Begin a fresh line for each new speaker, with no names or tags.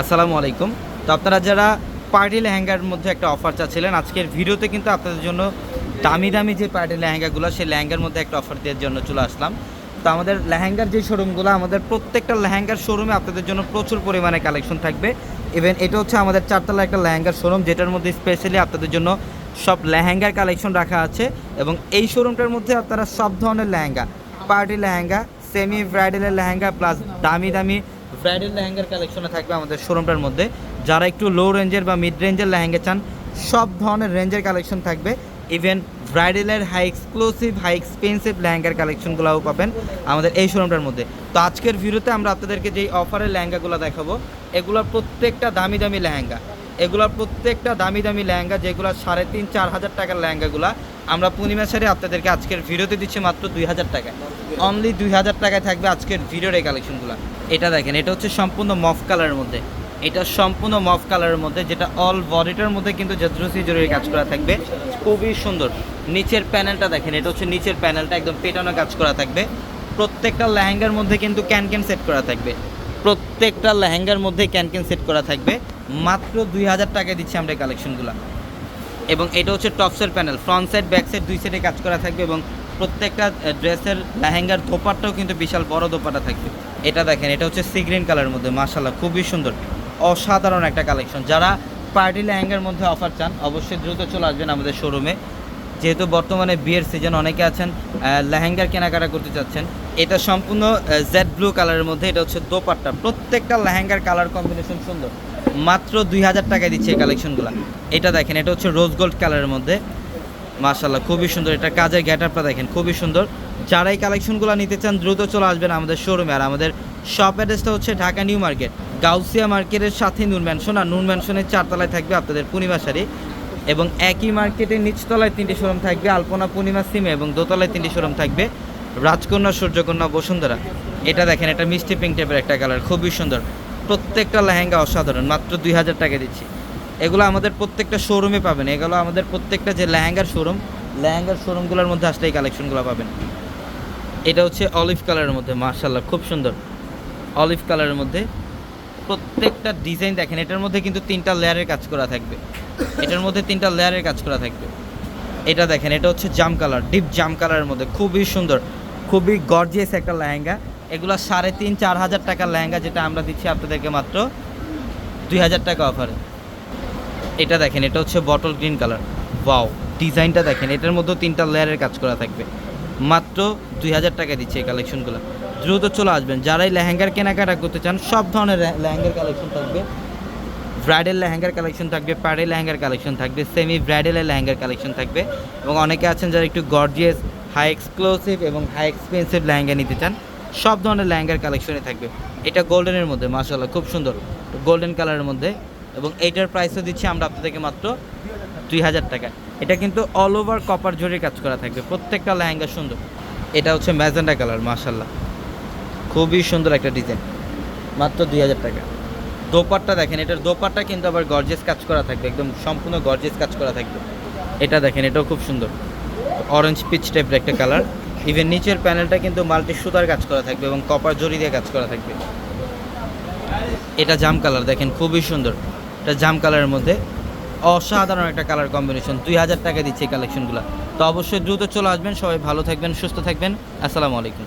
আসসালামু আলাইকুম। তো আপনারা যারা পার্টি লেহেঙ্গার মধ্যে একটা অফার চাচ্ছিলেন, আজকের ভিডিওতে কিন্তু আপনাদের জন্য দামি দামি যে পার্টি লেহেঙ্গাগুলো, সেই লেহেঙ্গার মধ্যে একটা অফার দেওয়ার জন্য চলে আসলাম। তো আমাদের লেহেঙ্গার যে শোরুমগুলো আমাদের প্রত্যেকটা লেহেঙ্গার শোরুমে আপনাদের জন্য প্রচুর পরিমাণে কালেকশন থাকবে। ইভেন এটা হচ্ছে আমাদের চারতলা একটা লেহেঙ্গার শোরুম যেটার মধ্যে স্পেশালি আপনাদের জন্য সব লেহেঙ্গার কালেকশন রাখা আছে এবং এই শোরুমটার মধ্যে আপনারা সব ধরনের লেহেঙ্গা, পার্টি লেহেঙ্গা সেমি ব্রাইডালের লেহেঙ্গা প্লাস দামি দামি ব্রাইডাল লেহেঙ্গার কালেকশনে থাকবে আমাদের শোরুমটার মধ্যে। যারা একটু লো রেঞ্জের বা মিড রেঞ্জের লেহেঙ্গা চান, সব ধরনের রেঞ্জের কালেকশন থাকবে। ইভেন ব্রাইডালের হাই এক্সক্লুসিভ হাই এক্সপেন্সিভ লেহেঙ্গার কালেকশনগুলোও পাবেন আমাদের এই শোরুমটার মধ্যে। তো আজকের ভিডিওতে আমরা আপনাদেরকে যেই অফারের লেহেঙ্গাগুলো দেখাবো, এগুলোর প্রত্যেকটা দামি দামি লেহেঙ্গা। এগুলোর প্রত্যেকটা দামি দামি লেহেঙ্গা, যেগুলো সাড়ে তিন, চার হাজার টাকার লেহেঙ্গাগুলো, আমরা পূর্ণিমা সারে আপনাদেরকে আজকের ভিডিওতে দিচ্ছি মাত্র দুই হাজার টাকায়। অনলি দুই হাজার টাকায় থাকবে আজকের ভিডিওর এই কালেকশনগুলো এটা দেখেন, এটা হচ্ছে সম্পূর্ণ মফ কালারের মধ্যে। এটা সম্পূর্ণ মফ কালারের মধ্যে, যেটা অল বডিটার মধ্যে কিন্তু জদ্রসি জরুরি কাজ করা থাকবে। খুবই সুন্দর। নিচের প্যানেলটা দেখেন, এটা হচ্ছে নিচের প্যানেলটা একদম পেটানো কাজ করা থাকবে। প্রত্যেকটা লেহেঙ্গার মধ্যে কিন্তু ক্যান ক্যান সেট করা থাকবে। প্রত্যেকটা লেহেঙ্গার মধ্যে ক্যান ক্যান সেট করা থাকবে। মাত্র দুই হাজার টাকায় দিচ্ছি আমরা এই কালেকশনগুলো এবং এটা হচ্ছে টপসের panel front side back side দুই সাইডে কাজ করা থাকবে এবং প্রত্যেকটা ড্রেসের লেহেঙ্গার দোপাট্টাও কিন্তু বিশাল বড় দোপাটা থাকবে। এটা দেখেন, এটা হচ্ছে সি গ্রিন কালারের মধ্যে মাশাল্লাহ খুবই সুন্দর। অসাধারণ একটা কালেকশন যারা পার্টি লেহেঙ্গার মধ্যে অফার চান, অবশ্যই দ্রুত চলে আসবেন আমাদের শোরুমে যেহেতু বর্তমানে বিয়ের সিজন অনেকে আছেন লেহেঙ্গার কেনাকাটা করতে চাচ্ছেন। এটা সম্পূর্ণ জেড ব্লু কালারের মধ্যে, এটা হচ্ছে দোপাট্টা। প্রত্যেকটা লেহেঙ্গার কালার কম্বিনেশন সুন্দর। মাত্র দুই হাজার টাকায় দিচ্ছে এই কালেকশনগুলো এটা দেখেন, এটা হচ্ছে রোজ গোল্ড কালারের মধ্যে। মাশাল্লাহ খুবই সুন্দর। এটা কাজের গ্যাটারটা দেখেন, খুবই সুন্দর। যারা এই কালেকশনগুলো নিতে চান, দ্রুত চলে আসবেন আমাদের শোরুমে আর আমাদের শপ অ্যাড্রেসটা হচ্ছে ঢাকা নিউ মার্কেট, গাউসিয়া মার্কেটের সাথে নুন ম্যানশন আর নুন ম্যানশনের চারতলায় থাকবে আপনাদের পূর্ণিমা শাড়ি। এবং একই মার্কেটের নিচতলায় তিনটি শোরুম থাকবে, আলপনা পূর্ণিমা সিমে, এবং দোতলায় তিনটি শোরুম থাকবে রাজকন্যা, সূর্যকন্যা, বসুন্ধরা। এটা দেখেন, এটা মিষ্টি পিঙ্ক টাইপের একটা কালার খুবই সুন্দর। প্রত্যেকটা লেহেঙ্গা অসাধারণ, মাত্র দুই হাজার টাকা দিচ্ছি। এগুলো আমাদের প্রত্যেকটা শোরুমে পাবেন। এগুলো আমাদের প্রত্যেকটা যে লেহেঙ্গার শোরুম লেহেঙ্গার শোরুমগুলোর মধ্যে আসলে এই কালেকশনগুলো পাবেন। এটা হচ্ছে অলিভ কালারের মধ্যে মার্শাল্লাহ খুব সুন্দর। অলিভ কালারের মধ্যে প্রত্যেকটা ডিজাইন দেখেন, এটার মধ্যে কিন্তু তিনটা লেয়ারের কাজ করা থাকবে। এটার মধ্যে তিনটা লেয়ারের কাজ করা থাকবে। এটা দেখেন, এটা হচ্ছে জাম কালার ডিপ জাম কালারের মধ্যে, খুবই সুন্দর, খুবই গর্জিয়াস একটা লেহেঙ্গা। এগুলো সাড়ে তিন, চার হাজার টাকার লেহেঙ্গা যেটা আমরা দিচ্ছি আপনাদেরকে মাত্র দুই হাজার টাকা অফারে এটা দেখেন, এটা হচ্ছে বটল গ্রিন কালার ওয়াও ডিজাইনটা দেখেন, এটার মধ্যেও তিনটা লেয়ারের কাজ করা থাকবে। মাত্র দুই হাজার টাকা দিচ্ছে এই কালেকশনগুলো দ্রুত চলে আসবেন, যারাই লেহেঙ্গার কেনাকাটা করতে চান, সব ধরনের লেহেঙ্গার কালেকশন থাকবে। ব্রাইডাল লেহেঙ্গার কালেকশন থাকবে পাড়ি লেহেঙ্গার কালেকশন থাকবে সেমি ব্রাইডালের লেহেঙ্গার কালেকশন থাকবে। এবং অনেকে আছেন যারা একটু গর্জিয়াস হাই এক্সক্লুসিভ এবং হাই এক্সপেন্সিভ লেহেঙ্গা নিতে চান, সব ধরনের লেহেঙ্গার কালেকশনে থাকবে। এটা গোল্ডেনের মধ্যে মাসাল্লাহ খুব সুন্দর। গোল্ডেন কালারের মধ্যে এবং এইটার প্রাইসও দিচ্ছি আমরা আপনাদেরকে মাত্র দুই হাজার টাকা। এটা কিন্তু অল ওভার কপার জরির কাজ করা থাকবে। প্রত্যেকটা লেহেঙ্গা সুন্দর। এটা হচ্ছে ম্যাজেন্ডা কালার মাসাল্লাহ খুবই সুন্দর একটা ডিজাইন মাত্র দুই হাজার টাকা। দোপাট্টা দেখেন, এটার দোপাট্টা কিন্তু আবার গর্জেস কাজ করা থাকবে। একদম সম্পূর্ণ গর্জেস কাজ করা থাকবে। এটা দেখেন, এটাও খুব সুন্দর। অরেঞ্জ পিচ টাইপের একটা কালার ইভেন নিচের প্যানেলটা কিন্তু মাল্টি সুতার কাজ করা থাকবে এবং কপার জরি দিয়ে কাজ করা থাকবে। এটা জাম কালার দেখেন, খুবই সুন্দর। এটা জাম কালারের মধ্যে। অসাধারণ একটা কালার কম্বিনেশন। দুই হাজার টাকা দিচ্ছে এই কালেকশনগুলো তো অবশ্যই দ্রুত চলে আসবেন। সবাই ভালো থাকবেন, সুস্থ থাকবেন। আসসালামু আলাইকুম।